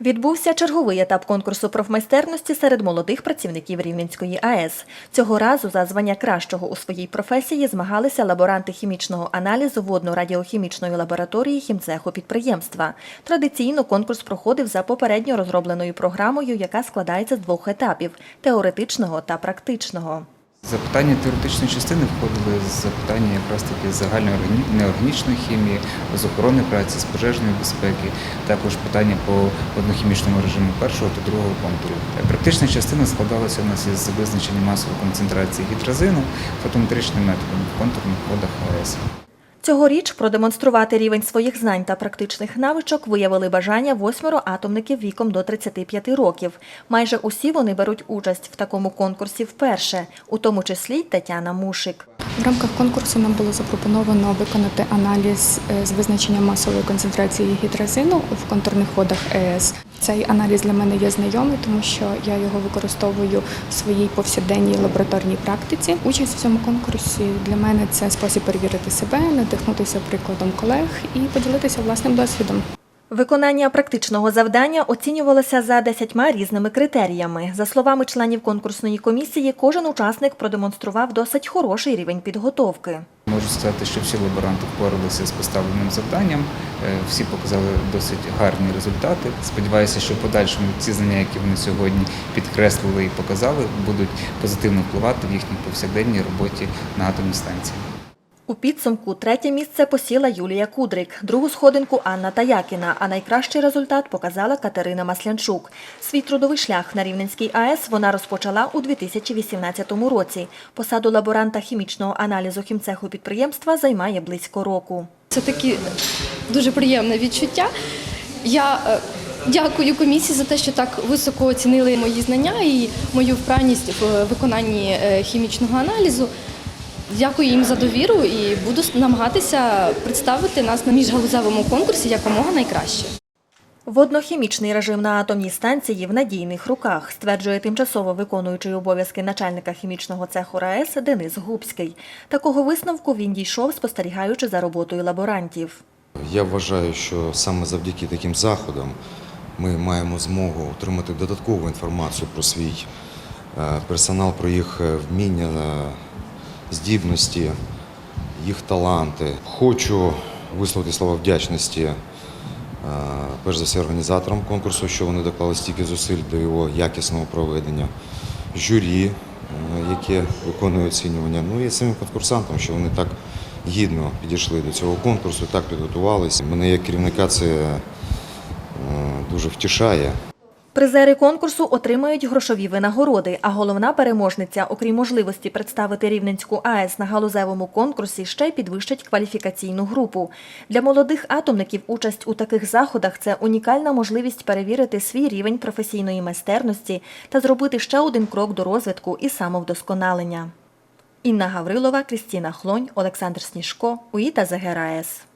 Відбувся черговий етап конкурсу профмайстерності серед молодих працівників Рівненської АЕС. Цього разу за звання кращого у своїй професії змагалися лаборанти хімічного аналізу водно-радіохімічної лабораторії хімцеху підприємства. Традиційно конкурс проходив за попередньо розробленою програмою, яка складається з двох етапів теоретичного та практичного. Запитання теоретичної частини входили з запитання якраз таки загальної неорганічної хімії, з охорони праці, з пожежної безпеки, також питання по однохімічному режиму першого та другого контуру. Е, Практична частина складалася у нас із визначення масової концентрації гідразину фотометричним методом в контурних водах АЕС. Цьогоріч продемонструвати рівень своїх знань та практичних навичок виявили бажання восьмеро атомників віком до 35 років. Майже усі вони беруть участь в такому конкурсі вперше, у тому числі й Тетяна Мушик. В рамках конкурсу нам було запропоновано виконати аналіз е, з визначення масової концентрації гідразину в контурних водах ЕС. Цей аналіз для мене є знайомий, тому що я його використовую в своїй повсякденній лабораторній практиці. Участь в цьому конкурсі для мене це спосіб перевірити себе, надихнутися прикладом колег і поділитися власним досвідом. Виконання практичного завдання оцінювалося за десятьма різними критеріями. За словами членів конкурсної комісії, кожен учасник продемонстрував досить хороший рівень підготовки. Можу сказати, що всі лаборанти впоралися з поставленим завданням, е, всі показали досить гарні результати. Сподіваюся, що в подальшому ці знання, які вони сьогодні підкреслили і показали, будуть позитивно впливати в їхній повсякденній роботі на атомній станції. У підсумку третє місце посіла Юлія Кудрик, другу сходинку Анна Таякіна, а найкращий результат показала Катерина Маслянчук. Свій трудовий шлях на Рівненській АЕС вона розпочала у 2018 році. Посаду лаборанта хімічного аналізу хімцеху підприємства займає близько року. Це такі дуже приємне відчуття. Я е, дякую комісії за те, що так високо оцінили мої знання і мою вправність в виконанні е, хімічного аналізу. Дякую їм за довіру і буду намагатися представити нас на міжгалузевому конкурсі якомога найкраще. Воднохімічний режим на атомній станції в надійних руках, стверджує тимчасово виконуючий обов'язки начальника хімічного цеху РаЕС Денис Губський. Такого висновку він дійшов, спостерігаючи за роботою лаборантів. Я вважаю, що саме завдяки таким заходам ми маємо змогу отримати додаткову інформацію про свій е, персонал, про їх е, вміння, здібності, їх таланти. Хочу висловити слова вдячності е, перш за все організаторам конкурсу, що вони доклали стільки зусиль до його якісного проведення, журі, е, яке виконує оцінювання, ну і самим конкурсантам, що вони так гідно підійшли до цього конкурсу, так підготувалися. Мене як керівника це е, дуже втішає. Призери конкурсу отримають грошові винагороди, а головна переможниця, окрім можливості представити Рівненську АЕС на галузевому конкурсі, ще й підвищить кваліфікаційну групу. Для молодих атомників участь у таких заходах це унікальна можливість перевірити свій рівень професійної майстерності та зробити ще один крок до розвитку і самовдосконалення. Інна Гаврилова, Крістіна Хлонь, Олександр Сніжко, УІТА ЗГРАЕС.